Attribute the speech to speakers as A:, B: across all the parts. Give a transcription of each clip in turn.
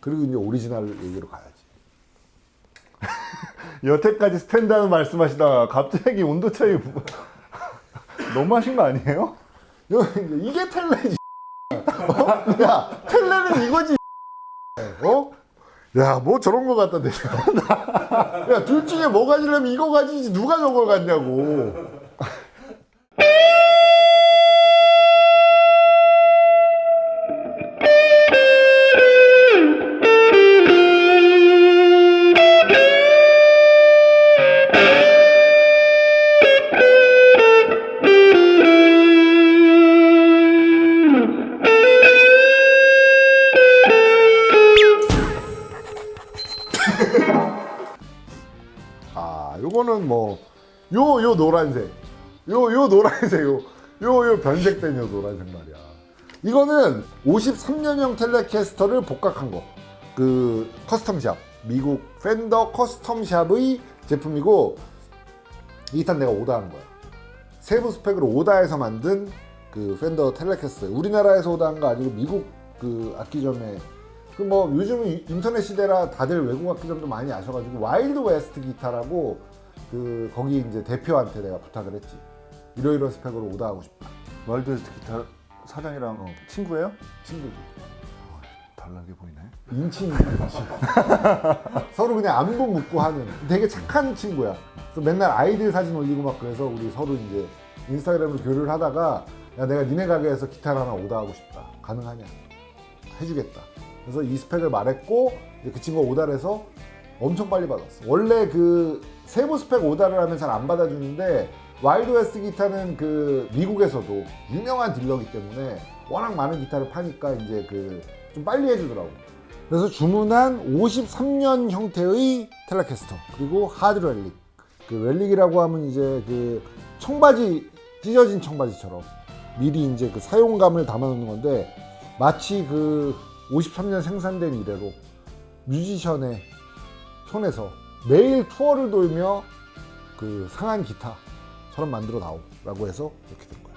A: 그리고 이제 오리지널 얘기로 가야지.
B: 여태까지 스탠다드 말씀하시다가 갑자기 온도 차이 뭐- 너무 하신 거 아니에요?
A: 야, 이게 텔레지. 어? 야, 텔레는 이거지. 어? 야, 뭐 저런 거 갖다 대냐. 야, 둘 중에 뭐 가지려면 이거 가지지 누가 저걸 갖냐고. 요거는 뭐, 요, 요 노란색. 요, 요 노란색, 요, 요, 요 변색된 요 노란색 말이야. 이거는 53년형 텔레캐스터를 복각한 거. 그 커스텀샵. 미국 팬더 커스텀샵의 제품이고, 이탄 내가 오다한 거야. 세부 스펙으로 오다해서 만든 그 팬더 텔레캐스터. 우리나라에서 오다한 거 아니고 미국 그 악기점에 그 뭐 요즘 은 인터넷 시대라 다들 외국 악기점도 많이 아셔가지고 와일드 웨스트 기타라고 그 거기 이제 대표한테 내가 부탁을 했지. 이러이러 스펙으로 오다하고 싶다.
B: 월드웨스트 기타 사장이랑 어, 친구예요?
A: 친구지.
B: 달라게 보이네.
A: 인친 서로 그냥 안부 묻고 하는 되게 착한 친구야. 그래서 맨날 아이들 사진 올리고 막 그래서 우리 서로 이제 인스타그램으로 교류를 하다가 야 내가 니네 가게에서 기타를 하나 오다하고 싶다. 가능하냐? 해주겠다. 그래서 이 스펙을 말했고 이제 그 친구가 오다를 해서 엄청 빨리 받았어. 원래 그 세부 스펙 오다를 하면 잘 안 받아주는데 와일드 웨스트 기타는 그 미국에서도 유명한 딜러기 때문에 워낙 많은 기타를 파니까 이제 그 좀 빨리 해주더라고. 그래서 주문한 53년 형태의 텔레캐스터 그리고 하드 렐릭. 그 렐릭이라고 하면 이제 그 청바지 찢어진 청바지처럼 미리 이제 그 사용감을 담아놓는 건데 마치 그 53년 생산된 이래로 뮤지션의 손에서 매일 투어를 돌며 그 상한 기타처럼 만들어 나오라고 해서 이렇게 된 거야.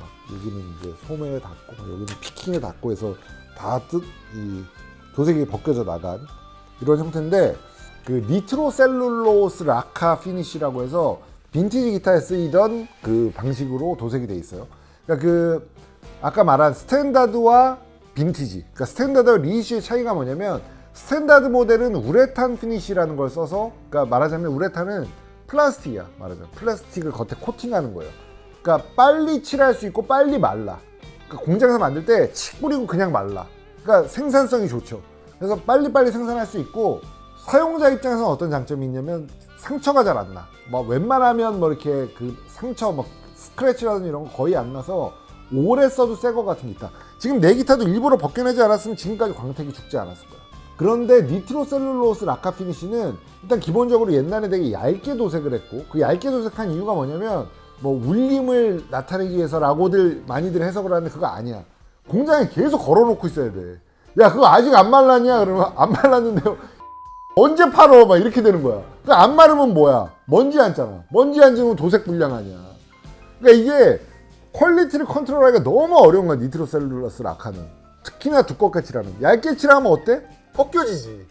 A: 막 여기는 이제 소매에 닿고 막 여기는 피킹에 닿고 해서 다뜻이 도색이 벗겨져 나간 이런 형태인데 그 니트로 셀룰로스 라카 피니쉬라고 해서 빈티지 기타에 쓰이던 그 방식으로 도색이 돼 있어요. 그러니까 그 아까 말한 스탠다드와 빈티지. 그러니까 스탠다드와 리이쉬의 차이가 뭐냐면 스탠다드 모델은 우레탄 피니쉬라는 걸 써서 그러니까 말하자면 우레탄은 플라스틱이야. 말하자면 플라스틱을 겉에 코팅하는 거예요. 그러니까 빨리 칠할 수 있고 빨리 말라. 그러니까 공장에서 만들 때 칙 뿌리고 그냥 말라. 그러니까 생산성이 좋죠. 그래서 빨리빨리 생산할 수 있고 사용자 입장에서는 어떤 장점이 있냐면 상처가 잘 안 나. 뭐 웬만하면 뭐 이렇게 그 상처 뭐 스크래치라든지 이런 거 거의 안 나서 오래 써도 새 거 같은 기타. 지금 내 기타도 일부러 벗겨내지 않았으면 지금까지 광택이 죽지 않았을 거야. 그런데 니트로셀룰로스 라카 피니쉬는 일단 기본적으로 옛날에 되게 얇게 도색을 했고 그 얇게 도색한 이유가 뭐냐면 뭐 울림을 나타내기 위해서라고들 많이들 해석을 하는데 그거 아니야. 공장에 계속 걸어놓고 있어야 돼. 야 그거 아직 안 말랐냐? 그러면 안 말랐는데요. 언제 팔어? 막 이렇게 되는 거야. 그안 마르면 뭐야? 먼지 앉잖아. 먼지 앉으면 도색 불량 아니야. 그러니까 이게 퀄리티를 컨트롤하기가 너무 어려운 거야. 니트로셀룰러스 라카는. 특히나 두껍게 칠하면. 얇게 칠하면 어때? 벗겨지지.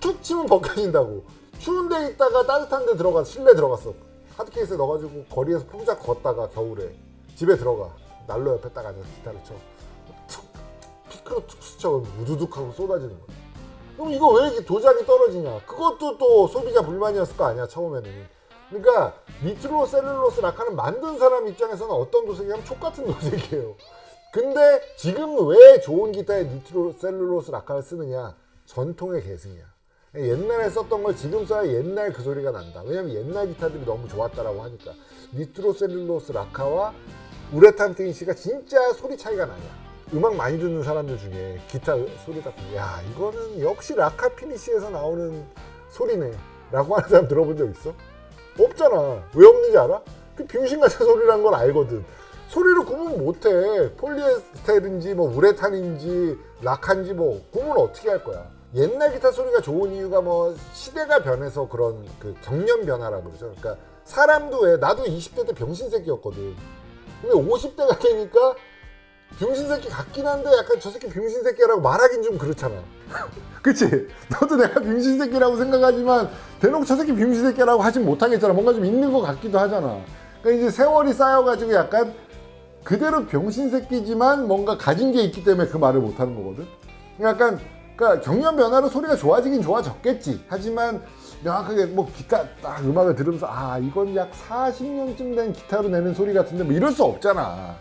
A: 툭 치면 벗겨진다고. 추운 데 있다가 따뜻한 데 들어가 실내 들어갔어. 하드케이스에 넣어가지고 거리에서 풍작 걷다가 겨울에 집에 들어가. 난로 옆에 딱 앉아서 기타를 쳐. 툭 피크로 툭 스쳐 우두둑 하고 쏟아지는 거야. 그럼 이거 왜 이렇게 도장이 떨어지냐? 그것도 또 소비자 불만이었을 거 아니야 처음에는. 그러니까 니트로 셀룰로스 라카는 만든 사람 입장에서는 어떤 도색이냐면 촉 같은 도색이에요. 근데 지금 왜 좋은 기타에 니트로 셀룰로스 라카를 쓰느냐? 전통의 계승이야. 옛날에 썼던 걸 지금 써야 옛날 그 소리가 난다. 왜냐면 옛날 기타들이 너무 좋았다라고 하니까. 니트로 셀룰로스 라카와 우레탄 피니쉬가 진짜 소리 차이가 나냐. 음악 많이 듣는 사람들 중에 기타 소리 같은 거, 야 이거는 역시 라카 피니쉬에서 나오는 소리네 라고 하는 사람 들어본 적 있어? 없잖아 왜 없는지 알아? 그 병신 같은 소리라는 걸 알거든 소리를 구분 못해 폴리에스테르인지 뭐 우레탄인지 라카인지 뭐 구분 어떻게 할 거야 옛날 기타 소리가 좋은 이유가 뭐 시대가 변해서 그런 그 경련 변화라 그러죠 그러니까 사람도 왜 나도 20대 때 병신 새끼였거든 근데 50대가 되니까 병신 새끼 같긴 한데 약간 저 새끼 병신 새끼라고 말하긴 좀 그렇잖아. 그치? 너도 내가 병신 새끼라고 생각하지만 대놓고 저 새끼 병신 새끼라고 하진 못하겠잖아. 뭔가 좀 있는 것 같기도 하잖아. 그러니까 이제 세월이 쌓여가지고 약간 그대로 병신 새끼지만 뭔가 가진 게 있기 때문에 그 말을 못하는 거거든. 약간 그러니까 경련 변화로 소리가 좋아지긴 좋아졌겠지. 하지만 명확하게 뭐 기타 딱 음악을 들으면서 아 이건 약 40년쯤 된 기타로 내는 소리 같은데 뭐 이럴 수 없잖아.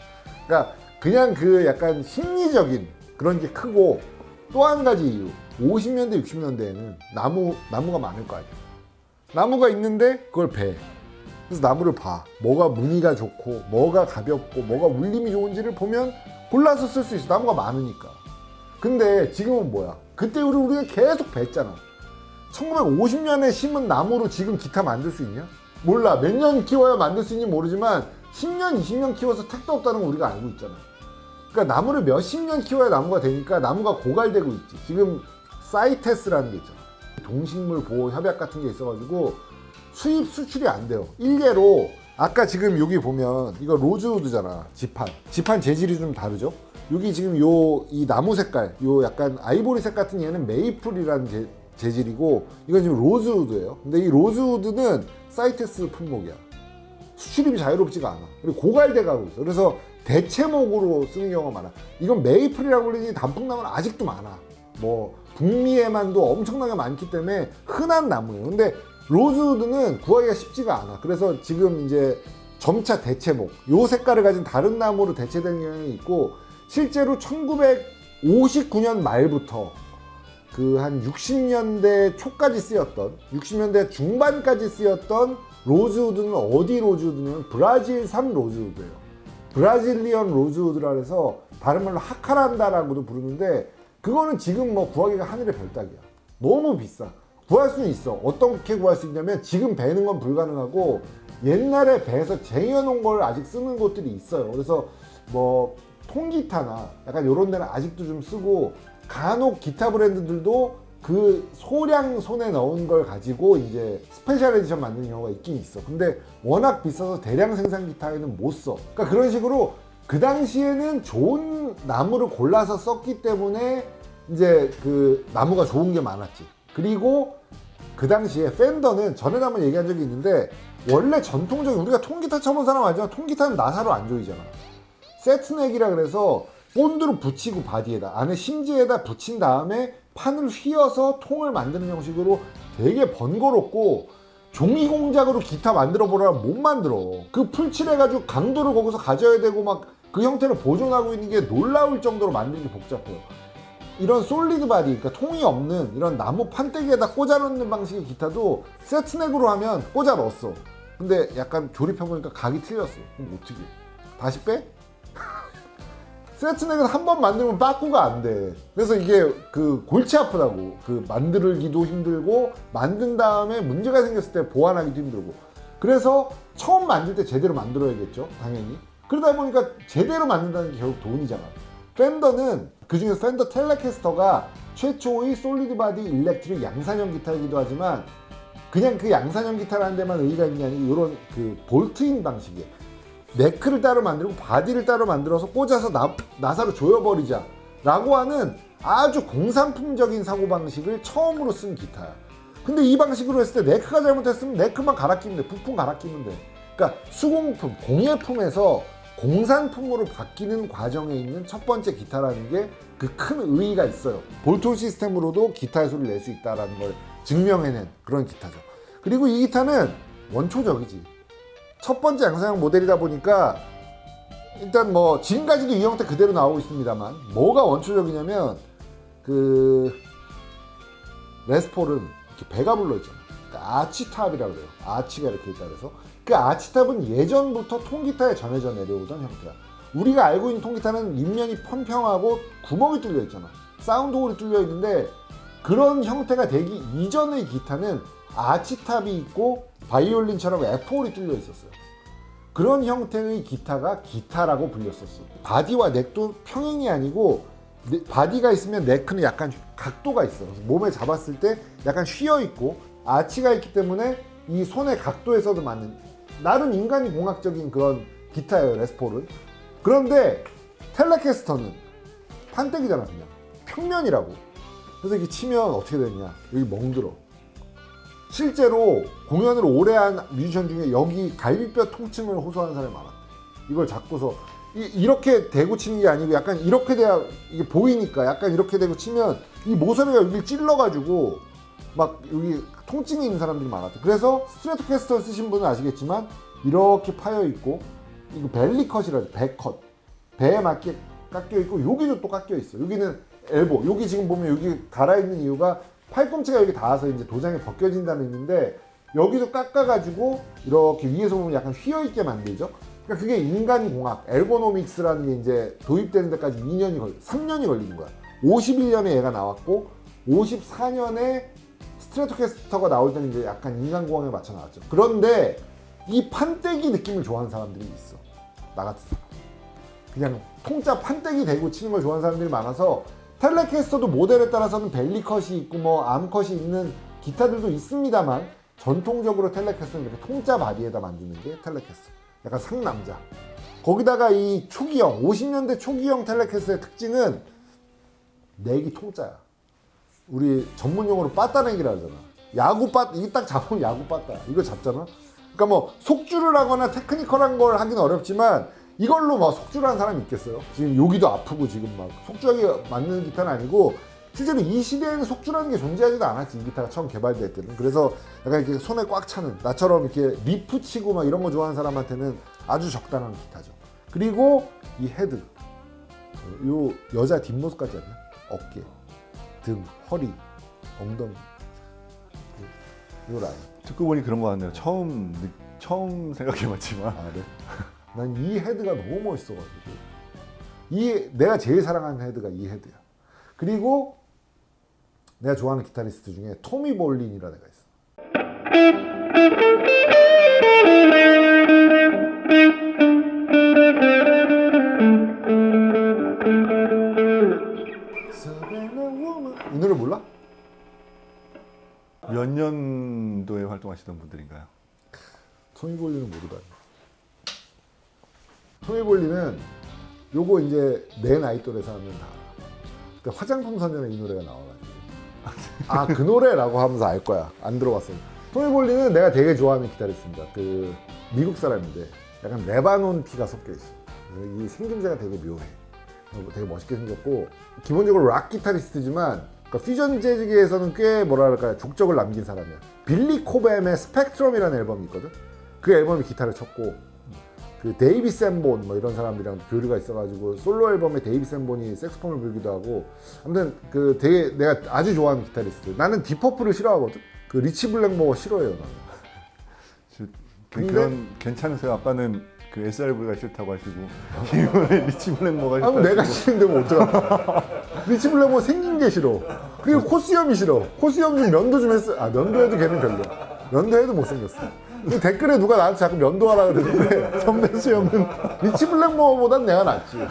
A: 그러니까 그냥 그 약간 심리적인 그런 게 크고 또 한 가지 이유 50년대 60년대에는 나무 나무가 많을 거 아니야. 나무가 있는데 그걸 배. 그래서 나무를 봐. 뭐가 무늬가 좋고, 뭐가 가볍고, 뭐가 울림이 좋은지를 보면 골라서 쓸 수 있어. 나무가 많으니까. 근데 지금은 뭐야? 그때 우리 우리가 계속 뱄잖아. 1950년에 심은 나무로 지금 기타 만들 수 있냐? 몰라. 몇 년 키워야 만들 수 있는지 모르지만 10년, 20년 키워서 택도 없다는 거 우리가 알고 있잖아. 그러니까 나무를 몇십 년 키워야 나무가 되니까 나무가 고갈되고 있지. 지금 사이테스라는 게 있잖아. 동식물 보호 협약 같은 게 있어가지고 수입 수출이 안 돼요. 일례로 아까 지금 여기 보면 이거 로즈우드잖아. 지판. 지판 재질이 좀 다르죠? 여기 지금 요 이 나무 색깔, 요 약간 아이보리색 같은 얘는 메이플이라는 재, 재질이고 이건 지금 로즈우드예요. 근데 이 로즈우드는 사이테스 품목이야. 수출입이 자유롭지가 않아. 그리고 고갈돼 가고 있어. 그래서 대체목으로 쓰는 경우가 많아. 이건 메이플이라고 불리지 단풍나무는 아직도 많아. 뭐 북미에만도 엄청나게 많기 때문에 흔한 나무예요. 근데 로즈우드는 구하기가 쉽지가 않아. 그래서 지금 이제 점차 대체목, 요 색깔을 가진 다른 나무로 대체되는 경향이 있고 실제로 1959년 말부터 그 한 60년대 초까지 쓰였던 60년대 중반까지 쓰였던 로즈우드는 어디 로즈우드냐면 브라질 산 로즈우드예요. 브라질리언 로즈우드라 해서 다른 말로 하카란다라고도 부르는데 그거는 지금 뭐 구하기가 하늘의 별따기야. 너무 비싸. 구할 수는 있어. 어떻게 구할 수 있냐면 지금 베는 건 불가능하고 옛날에 배에서 쟁여놓은 걸 아직 쓰는 곳들이 있어요. 그래서 뭐 통기타나 약간 이런 데는 아직도 좀 쓰고 간혹 기타 브랜드들도 그 소량 손에 넣은 걸 가지고 이제 스페셜 에디션 만드는 경우가 있긴 있어. 근데 워낙 비싸서 대량 생산 기타에는 못 써. 그러니까 그런 식으로 그 당시에는 좋은 나무를 골라서 썼기 때문에 이제 그 나무가 좋은 게 많았지. 그리고 그 당시에 팬더는 전에도 한번 얘기한 적이 있는데 원래 전통적인 우리가 통기타 쳐본 사람 알지만 통기타는 나사로 안 조이잖아. 세트넥이라 그래서 본드로 붙이고 바디에다 안에 심지에다 붙인 다음에 판을 휘어서 통을 만드는 형식으로 되게 번거롭고 종이 공작으로 기타 만들어 보라면 못 만들어. 그 풀칠해가지고 강도를 거기서 가져야 되고 막 그 형태를 보존하고 있는 게 놀라울 정도로 만들기 복잡해요. 이런 솔리드 바디, 그러니까 통이 없는 이런 나무 판때기에다 꽂아 놓는 방식의 기타도 세트넥으로 하면 꽂아 넣었어. 근데 약간 조립해보니까 각이 틀렸어. 그럼 어떻게? 다시 빼? 세트넥은 한 번 만들면 빠꾸가 안 돼. 그래서 이게 그 골치 아프다고. 그 만들기도 힘들고 만든 다음에 문제가 생겼을 때 보완하기도 힘들고. 그래서 처음 만들 때 제대로 만들어야겠죠. 당연히. 그러다 보니까 제대로 만든다는 게 결국 돈이잖아. 팬더는 그중에서 팬더 텔레캐스터가 최초의 솔리드 바디 일렉트릭 양산형 기타이기도 하지만 그냥 그 양산형 기타라는 데만 의의가 있는 게 아니고 이런 그 볼트인 방식이에요. 네크를 따로 만들고 바디를 따로 만들어서 꽂아서 나, 나사로 조여버리자 라고 하는 아주 공산품적인 사고방식을 처음으로 쓴 기타야. 근데 이 방식으로 했을 때 네크가 잘못했으면 네크만 갈아 끼면 돼. 부품 갈아 끼면 돼. 그러니까 수공품, 공예품에서 공산품으로 바뀌는 과정에 있는 첫 번째 기타라는 게 그 큰 의의가 있어요. 볼트 시스템으로도 기타의 소리를 낼 수 있다는 걸 증명해낸 그런 기타죠. 그리고 이 기타는 원초적이지 첫 번째 양산형 모델이다 보니까 일단 뭐 지금까지도 이 형태 그대로 나오고 있습니다만 뭐가 원초적이냐면 그 레스폴은 배가 불러 있잖아. 그러니까 아치탑이라고 그래요. 아치가 이렇게 있다 그래서 그 아치탑은 예전부터 통기타에 전해져 내려오던 형태야. 우리가 알고 있는 통기타는 윗면이 평평하고 구멍이 뚫려 있잖아. 사운드 홀이 뚫려 있는데 그런 형태가 되기 이전의 기타는 아치탑이 있고 바이올린처럼 F홀이 뚫려 있었어요. 그런 형태의 기타가 기타라고 불렸었어. 바디와 넥도 평행이 아니고 네- 바디가 있으면 네크는 약간 각도가 있어. 그래서 몸에 잡았을 때 약간 휘어 있고 아치가 있기 때문에 이 손의 각도에서도 맞는 나름 인간이 공학적인 그런 기타예요 레스폴은. 그런데 텔레캐스터는 판때기잖아 그냥 평면이라고. 그래서 이게 치면 어떻게 되냐? 여기 멍들어. 실제로 공연을 오래 한 뮤지션 중에 여기 갈비뼈 통증을 호소하는 사람이 많았대. 이걸 잡고서 이, 렇게 대고 치는 게 아니고 약간 이렇게 돼야 이게 보이니까 약간 이렇게 대고 치면 이 모서리가 여기 찔러가지고 막 여기 통증이 있는 사람들이 많았대. 그래서 스트레토 캐스터 쓰신 분은 아시겠지만 이렇게 파여 있고 이거 벨리 컷이라죠. 배 컷. 배에 맞게 깎여 있고 여기도 또 깎여 있어. 여기는 엘보. 여기 지금 보면 여기 갈아 있는 이유가 팔꿈치가 여기 닿아서 이제 도장이 벗겨진다는 의미인데 여기도 깎아가지고 이렇게 위에서 보면 약간 휘어 있게 만들죠. 그러니까 그게 인간공학, 에르고노믹스라는 게 이제 도입되는 데까지 2년이 걸, 3년이 걸리는 거야. 51년에 얘가 나왔고 54년에 스트레토캐스터가 나올 때는 이제 약간 인간공학에 맞춰 나왔죠. 그런데 이 판때기 느낌을 좋아하는 사람들이 있어. 나 같은 사람. 그냥 통짜 판때기 대고 치는 걸 좋아하는 사람들이 많아서 텔레캐스터도 모델에 따라서는 벨리컷이 있고 뭐 암컷이 있는 기타들도 있습니다만 전통적으로 텔레캐스터는 이렇게 통짜 바디에다 만드는 게 텔레캐스터. 약간 상남자. 거기다가 이 초기형, 50년대 초기형 텔레캐스터의 특징은 내기 통짜야. 우리 전문 용어로 빠따내기라 하잖아. 야구 빠, 이게 딱 잡으면 야구 빠따. 이거 잡잖아. 그러니까 뭐 속주를 하거나 테크니컬한 걸 하긴 어렵지만 이걸로 뭐 속주를 한 사람이 있겠어요? 지금 여기도 아프고 지금 막 속주하게 맞는 기타는 아니고 실제로 이 시대에는 속주라는 게 존재하지도 않았지 이 기타가 처음 개발될 때는 그래서 약간 이렇게 손에 꽉 차는 나처럼 이렇게 리프 치고 막 이런 거 좋아하는 사람한테는 아주 적당한 기타죠 그리고 이 헤드 요 여자 뒷모습 같지 않냐? 어깨 등, 허리, 엉덩이 요 라인
B: 듣고 보니 그런 거 같네요. 처음 느- 처음 생각해봤지만
A: 아, 네. 난 이 헤드가 너무 멋있어가지고 이 내가 제일 사랑하는 헤드가 이 헤드야. 그리고 내가 좋아하는 기타리스트 중에 토미 볼린이라는 애가 있어. 이 노래 몰라?
B: 몇 년도에 활동하시던 분들인가요?
A: 요거 이제 내 나이 또래에서 하면 다 알아. 그때 화장품 선전에 이 노래가 나와가지고 아 그 노래라고 하면서 알 거야. 안 들어봤어요. 토미 볼리는 내가 되게 좋아하는 기타리스트입니다. 그 미국 사람인데 약간 레바논 피가 섞여 있어. 이 생김새가 되게 묘해. 어, 되게 멋있게 생겼고 기본적으로 락 기타리스트지만 그러니까 퓨전 재즈계에서는 꽤 뭐랄까 족적을 남긴 사람이야. 빌리 코뱀의 스펙트럼이라는 앨범이 있거든. 그 앨범에 기타를 쳤고 그 데이비 샌본 뭐 이런 사람들이랑 교류가 있어가지고 솔로 앨범에 데이비 샌본이 색스폰을 불기도 하고 아무튼 그 되게 내가 아주 좋아하는 기타리스트. 나는 디퍼플을 싫어하거든. 그 리치 블랙모어 싫어해요 나는.
B: 저-
A: 근데-
B: 그런 괜찮으세요? 아까는 그 SRV가 싫다고 하시고 이번에 리치 블랙모가
A: 아,
B: 싫다고
A: 뭐 내가 싫은데 뭐 어떡하 리치 블랙모 생긴 게 싫어. 그리고 코수염이 싫어. 코수염 좀 면도 좀 했어. 아, 면도해도 걔는 별로야. 면도해도 못생겼어. 그 댓글에 누가 나한테 자꾸 면도하라 그러는데 선배 수염은 리치 블랙모어보단 내가 낫지.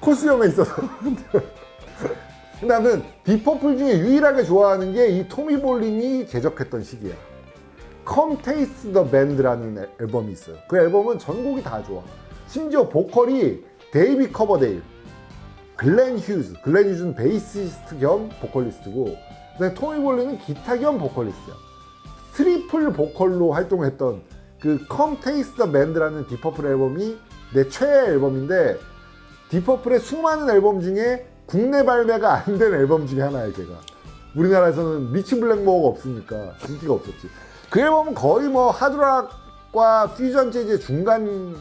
A: 코수염에 있어서. 나는 디퍼플 중에 유일하게 좋아하는 게 이 토미 볼린이 제작했던 시기야. Come Taste the Band라는 앨- 앨범이 있어요. 그 앨범은 전곡이 다 좋아. 심지어 보컬이 데이비 커버데일, 글렌 휴즈. 글렌 휴즈는 베이시스트 겸 보컬리스트고, 토미 볼린은 기타 겸 보컬리스트야. 트리플 보컬로 활동했던 그 Come Taste the Band라는 디퍼플 앨범이 내 최애 앨범인데 디퍼플의 수많은 앨범 중에 국내 발매가 안 된 앨범 중에 하나예요, 걔가. 우리나라에서는 리치 블랙모어가 없으니까 인기가 없었지. 그 앨범은 거의 뭐 하드락과 퓨전 재즈의 중간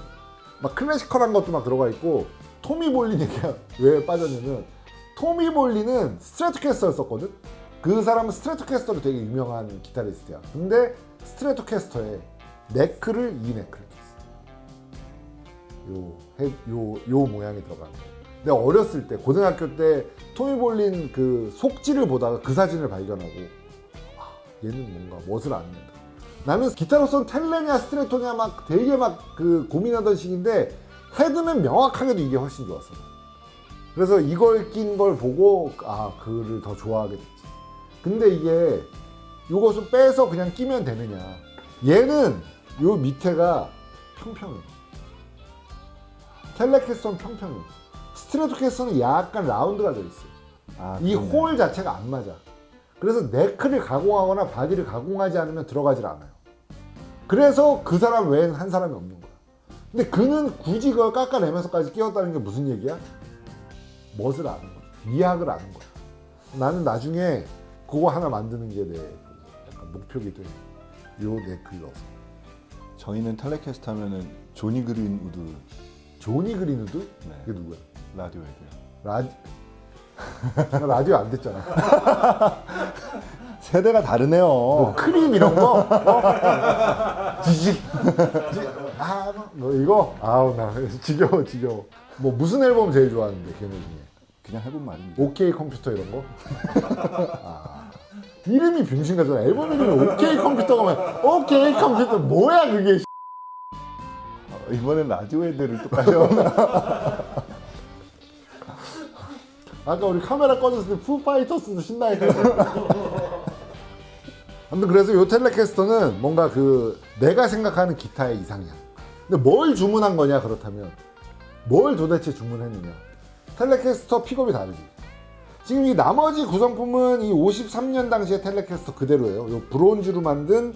A: 막 클래시컬한 것도 막 들어가 있고 토미 볼린 얘기가 왜 빠졌냐면 토미 볼린은 스트레토캐스터를 썼거든? 그 사람은 스트레토캐스터로 되게 유명한 기타리스트야. 근데 스트레토캐스터에 네크를 이 네크를 썼어. 요, 해- 요, 요 모양이 들어가는 거야. 내가 어렸을 때 고등학교 때 토미 볼린 그 속지를 보다가 그 사진을 발견하고 아, 얘는 뭔가 멋을 안 낸다. 나는 기타로서는 텔레냐 스트레토냐 막 되게 막 그 고민하던 시기인데 헤드는 명확하게도 이게 훨씬 좋았어. 그래서 이걸 낀 걸 보고 아 그를 더 좋아하게 됐지. 근데 이게 이것을 빼서 그냥 끼면 되느냐? 얘는 요 밑에가 평평해. 텔레캐스터는 평평해. 스트레토캐스터는 약간 라운드가 돼 있어.
B: 아,
A: 이. 홀 자체가 안 맞아. 그래서 네크를 가공하거나 바디를 가공하지 않으면 들어가질 않아요. 그래서 그 사람 외엔 한 사람이 없는 거야. 근데 그는 굳이 그걸 깎아내면서까지 끼웠다는 게 무슨 얘기야? 멋을 아는 거야. 미학을 아는 거야. 나는 나중에 그거 하나 만드는 게 내 약간 목표기도 해. 요 네크를 넣어서.
B: 저희는 텔레캐스트 하면은 조니 그린우드
A: 조니 그린우드?
B: 네.
A: 그게 누구야?
B: 라디오 헤드요.
A: 라디... 나 라디오 안 됐잖아.
B: 세대가 다르네요.
A: 뭐 크림 이런 거? 어? 지지. 지- 아, 뭐 이거? 아우 나 지겨워 지겨워. 뭐 무슨 앨범 제일 좋아하는데 걔네 중에?
B: 그냥 해본 말입니다.
A: 오케이 컴퓨터 이런 거? 아, 이름이 병신가잖아. 앨범 이름이 오케이 컴퓨터가 막 오케이 컴퓨터 뭐야 그게?
B: 어, 이번엔 라디오 헤드를 또 가져오나?
A: 아까 우리 카메라 꺼졌을 때 푸파이터스도 신나게 아무튼 그래서 요 텔레캐스터는 뭔가 그 내가 생각하는 기타의 이상이야 근데 뭘 주문한 거냐 그렇다면 뭘 도대체 주문했느냐 텔레캐스터 픽업이 다르지 지금 이 나머지 구성품은 이 53년 당시의 텔레캐스터 그대로예요. 요 브론즈로 만든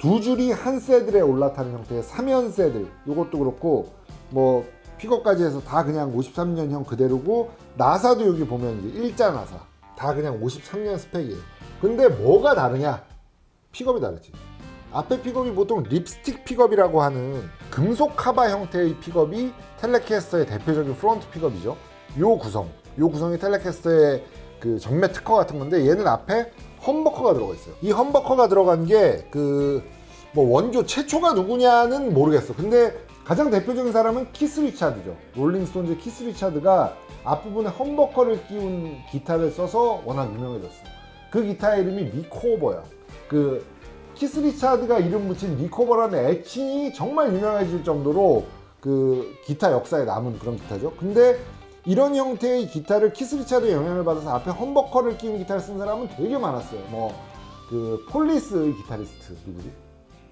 A: 두 줄이 한 세들에 올라타는 형태의 3연 세들. 요것도 그렇고 뭐 픽업까지 해서 다 그냥 53년형 그대로고 나사도 여기 보면 이제 일자 나사. 다 그냥 53년 스펙이에요. 근데 뭐가 다르냐? 픽업이 다르지. 앞에 픽업이 보통 립스틱 픽업이라고 하는 금속 카바 형태의 픽업이 텔레캐스터의 대표적인 프론트 픽업이죠. 요 구성 요 구성이 텔레캐스터의 그 전매 특허 같은 건데 얘는 앞에 험버커가 들어가 있어요. 이 험버커가 들어간 게 그 뭐 원조 최초가 누구냐는 모르겠어. 근데 가장 대표적인 사람은 키스 리차드죠. 롤링스톤즈 키스 리차드가 앞부분에 험버커를 끼운 기타를 써서 워낙 유명해졌어 그 기타의 이름이 미코버야. 그 키스 리차드가 이름 붙인 니코버라는 애칭이 정말 유명해질 정도로 그 기타 역사에 남은 그런 기타죠. 근데 이런 형태의 기타를 키스 리차드의 영향을 받아서 앞에 험버커를 끼운 기타를 쓴 사람은 되게 많았어요. 뭐 그 폴리스의 기타리스트 누구지?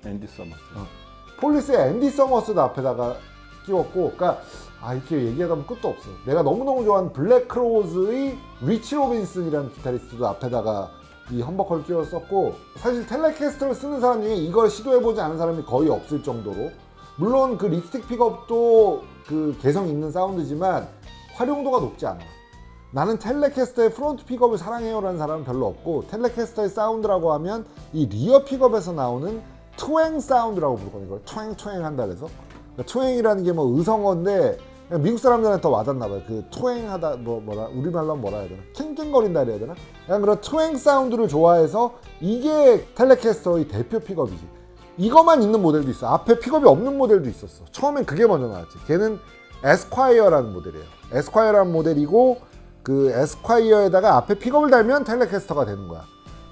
B: 앤디 서머스.
A: 폴리스의 앤디 서머스도 앞에다가 끼웠고, 그러니까 아 이렇게 얘기하다 보면 끝도 없어. 내가 너무너무 좋아하는 블랙 크로우즈의 리치 로빈슨이라는 기타리스트도 앞에다가 이 험버커를 끼웠었고, 사실 텔레캐스터를 쓰는 사람 중에 이걸 시도해보지 않은 사람이 거의 없을 정도로, 물론 그 립스틱 픽업도 그 개성 있는 사운드지만 활용도가 높지 않아. 나는 텔레캐스터의 프론트 픽업을 사랑해요라는 사람은 별로 없고 텔레캐스터의 사운드라고 하면 이 리어 픽업에서 나오는 트웽 사운드라고 부르거든요. 이걸 트웽 트웽 한다 그래서 그러니까 트웽이라는 게 뭐 의성어인데 미국 사람들한테 더 와닿나 봐요. 그 트웽하다 뭐 뭐라 우리말로 뭐라 해야 되나? 캥캥거린다 그래야 되나? 약간 그런 트웽 사운드를 좋아해서 이게 텔레캐스터의 대표 픽업이지. 이것만 있는 모델도 있어. 앞에 픽업이 없는 모델도 있었어. 처음엔 그게 먼저 나왔지. 걔는 에스콰이어라는 모델이에요. 에스콰이어라는 모델이고 그 에스콰이어에다가 앞에 픽업을 달면 텔레캐스터가 되는 거야.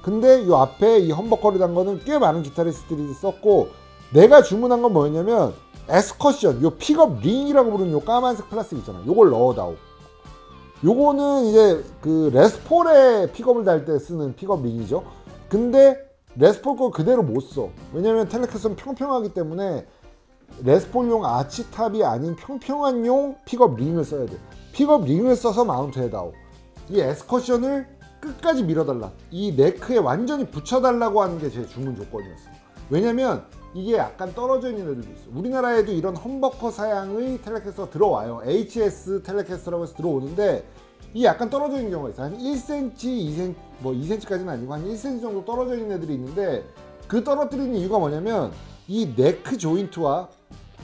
A: 근데 이 앞에 이 험버커를 단 거는 꽤 많은 기타리스트들이 썼고 내가 주문한 건 뭐였냐면 에스커션 요 픽업 링이라고 부르는 요 까만색 플라스틱 있잖아. 요걸 넣어다오. 요거는 이제 그 레스폴에 픽업을 달 때 쓰는 픽업 링이죠. 근데 레스폴 거 그대로 못 써. 왜냐면 텔레캐스터는 평평하기 때문에 레스폴용 아치탑이 아닌 평평한 용 픽업 링을 써야 돼. 픽업 링을 써서 마운트 해다오. 이 에스커션을 끝까지 밀어달라. 이 네크에 완전히 붙여달라고 하는 게 제 주문 조건이었어. 왜냐면 이게 약간 떨어져 있는 애들도 있어. 우리나라에도 이런 험버커 사양의 텔레캐스터가 들어와요. HS 텔레캐스터라고 해서 들어오는데 이 약간 떨어져 있는 경우가 있어. 한 1cm, 2cm, 뭐 2cm까지는 아니고 한 1cm 정도 떨어져 있는 애들이 있는데 그 떨어뜨리는 이유가 뭐냐면 이 네크 조인트와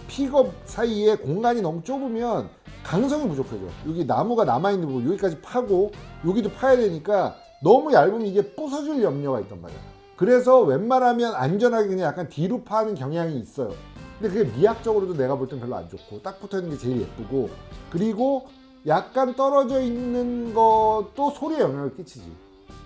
A: 픽업 사이에 공간이 너무 좁으면 강성이 부족해져. 여기 나무가 남아있는 부분 여기까지 파고 여기도 파야 되니까 너무 얇으면 이게 부서질 염려가 있단 말이야. 그래서 웬만하면 안전하게 그냥 약간 뒤로 파는 경향이 있어요. 근데 그게 미학적으로도 내가 볼 땐 별로 안 좋고 딱 붙어 있는 게 제일 예쁘고 그리고 약간 떨어져 있는 것도 소리에 영향을 끼치지.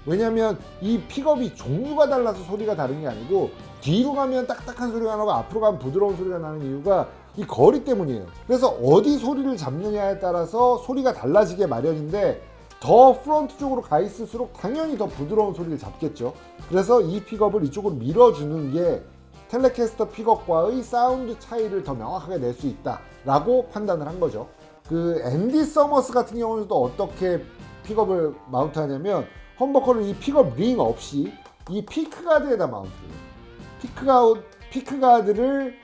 A: 왜냐면 이 픽업이 종류가 달라서 소리가 다른 게 아니고 뒤로 가면 딱딱한 소리가 나고 앞으로 가면 부드러운 소리가 나는 이유가 이 거리 때문이에요. 그래서 어디 소리를 잡느냐에 따라서 소리가 달라지게 마련인데 더 프론트 쪽으로 가 있을수록 당연히 더 부드러운 소리를 잡겠죠. 그래서 이 픽업을 이쪽으로 밀어주는 게 텔레캐스터 픽업과의 사운드 차이를 더 명확하게 낼 수 있다라고 판단을 한 거죠. 그 앤디 서머스 같은 경우는 또 어떻게 픽업을 마운트하냐면 험버커를 이 픽업 링 없이 이 피크 가드에다 마운트해요. 피크가 피크 가드를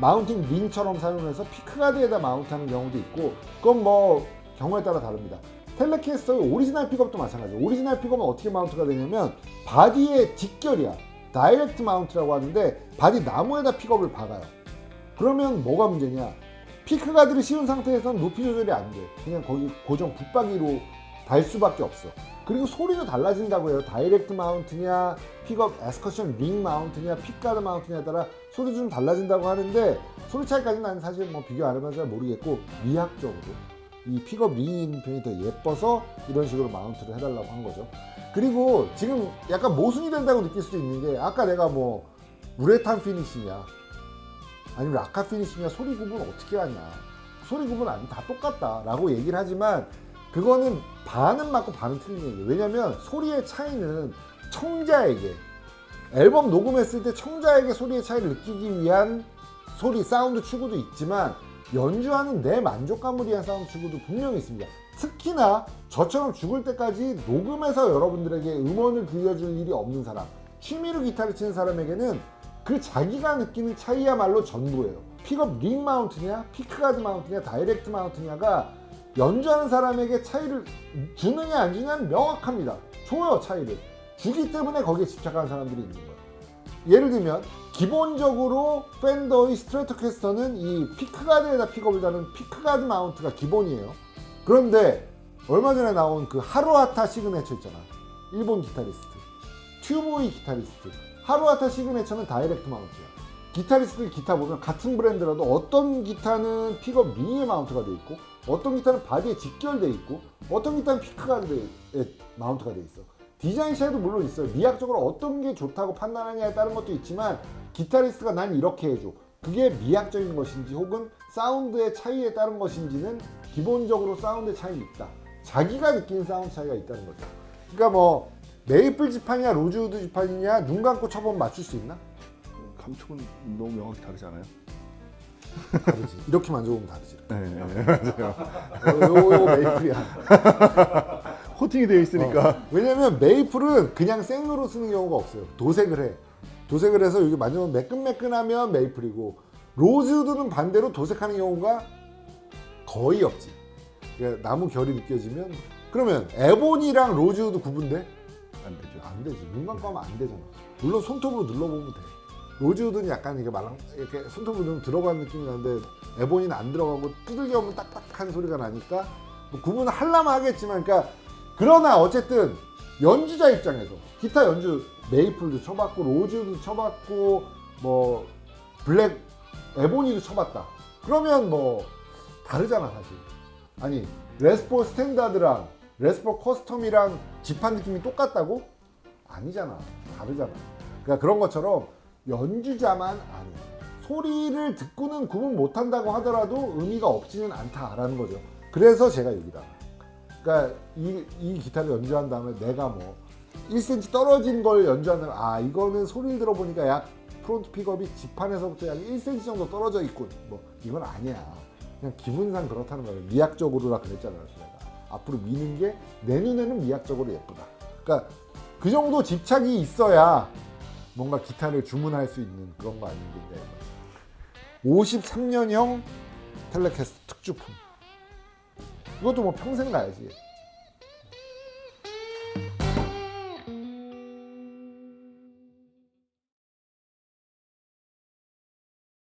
A: 마운팅 링처럼 사용해서 피크 가드에다 마운트하는 경우도 있고 그건 뭐 경우에 따라 다릅니다. 텔레캐스터의 오리지널 픽업도 마찬가지예요. 오리지널 픽업은 어떻게 마운트가 되냐면 바디의 직결이야. 다이렉트 마운트라고 하는데 바디 나무에다 픽업을 박아요. 그러면 뭐가 문제냐? 피크 가드를 씌운 상태에서는 높이 조절이 안 돼. 그냥 거기 고정 붙박이로 달 수밖에 없어. 그리고 소리도 달라진다고 해요. 다이렉트 마운트냐, 픽업 에스커션 링 마운트냐, 픽가드 마운트냐에 따라 소리 좀 달라진다고 하는데 소리 차이까지는 나는 사실 뭐 비교 안 해봐서 잘 모르겠고 미학적으로 이 픽업 링 편이 더 예뻐서 이런 식으로 마운트를 해달라고 한 거죠. 그리고 지금 약간 모순이 된다고 느낄 수도 있는 게 아까 내가 뭐 우레탄 피니시냐 아니면 라카 피니시냐 소리 구분 어떻게 하냐 소리 구분 아니 다 똑같다라고 얘기를 하지만 그거는 반은 맞고 반은 틀린 얘기예요 왜냐면 소리의 차이는 청자에게 앨범 녹음했을 때 청자에게 소리의 차이를 느끼기 위한 소리 사운드 추구도 있지만 연주하는 내 만족감을 위한 사운드 추구도 분명히 있습니다 특히나 저처럼 죽을 때까지 녹음해서 여러분들에게 음원을 들려줄 일이 없는 사람 취미로 기타를 치는 사람에게는 그 자기가 느끼는 차이야말로 전부예요. 픽업 링 마운트냐, 피크가드 마운트냐, 다이렉트 마운트냐가 연주하는 사람에게 차이를 주느냐 안 주냐는 명확합니다. 줘요 차이를. 주기 때문에 거기에 집착하는 사람들이 있는 거예요. 예를 들면 기본적으로 팬더의 스트레토캐스터는 이 피크가드에다 픽업을 다는 피크가드 마운트가 기본이에요. 그런데 얼마 전에 나온 그 하루아타 시그네처 있잖아. 일본 기타리스트. 튜브의 기타리스트. 하루아타 시그네처는 다이렉트 마운트야. 기타리스트들 기타 보면 같은 브랜드라도 어떤 기타는 픽업 링에 마운트가 돼 있고 어떤 기타는 바디에 직결돼 있고 어떤 기타는 피크가드에 마운트가 돼 있어. 디자인 차이도 물론 있어요. 미학적으로 어떤 게 좋다고 판단하냐에 따른 것도 있지만 기타리스트가 난 이렇게 해줘. 그게 미학적인 것인지 혹은 사운드의 차이에 따른 것인지는 기본적으로 사운드의 차이는 있다. 자기가 느끼는 사운드 차이가 있다는 거죠. 그러니까 뭐 메이플 지판이냐 로즈우드 지판이냐 눈 감고 쳐보면 맞출 수 있나?
B: 감촉은 너무 명확히 다르잖아요.
A: 다르지. 이렇게 만져보면 다르지.
B: 네, 네, 맞아요.
A: 요, 요, 요 메이플이야.
B: 코팅이 되어 있으니까
A: 어, 왜냐면 메이플은 그냥 생으로 쓰는 경우가 없어요. 도색을 해. 도색을 해서 여기 만져보면 매끈매끈하면 메이플이고 로즈우드는 반대로 도색하는 경우가 거의 없지. 그러니까 나무 결이 느껴지면 그러면 에보니랑 로즈우드 구분돼?
B: 안 되죠.
A: 안 되지. 눈 감고 하면 안 되잖아. 물론 손톱으로 눌러보면 돼. 로즈우드는 약간 이게 말랑 이렇게 손톱으로 좀 들어가는 느낌이 나는데 에보니는 안 들어가고 두들겨 보면 딱딱한 소리가 나니까 뭐 구분을 하려면 하겠지만 그러니까 그러나 어쨌든 연주자 입장에서 기타 연주 메이플도 쳐봤고 로즈우드 쳐봤고 뭐 블랙 에보니도 쳐봤다. 그러면 뭐 다르잖아 사실. 아니 레스포 스탠다드랑 레스포 커스텀이랑 지판 느낌이 똑같다고? 아니잖아. 다르잖아. 그러니까 그런 것처럼 연주자만 아는 소리를 듣고는 구분 못한다고 하더라도 의미가 없지는 않다라는 거죠. 그래서 제가 여기다. 그러니까 이, 이 기타를 연주한 다음에 내가 뭐 1cm 떨어진 걸 연주하면 아 이거는 소리를 들어보니까 약 프론트 픽업이 지판에서부터 약 1cm 정도 떨어져 있군. 뭐 이건 아니야. 그냥 기분상 그렇다는 거예요. 미학적으로라 그랬잖아요. 제가 앞으로 미는 게 내 눈에는 미학적으로 예쁘다. 그러니까 그 정도 집착이 있어야 뭔가 기타를 주문할 수 있는 그런 거 아닌데 53년형 텔레캐스트 특주품. 이것도 뭐 평생 가야지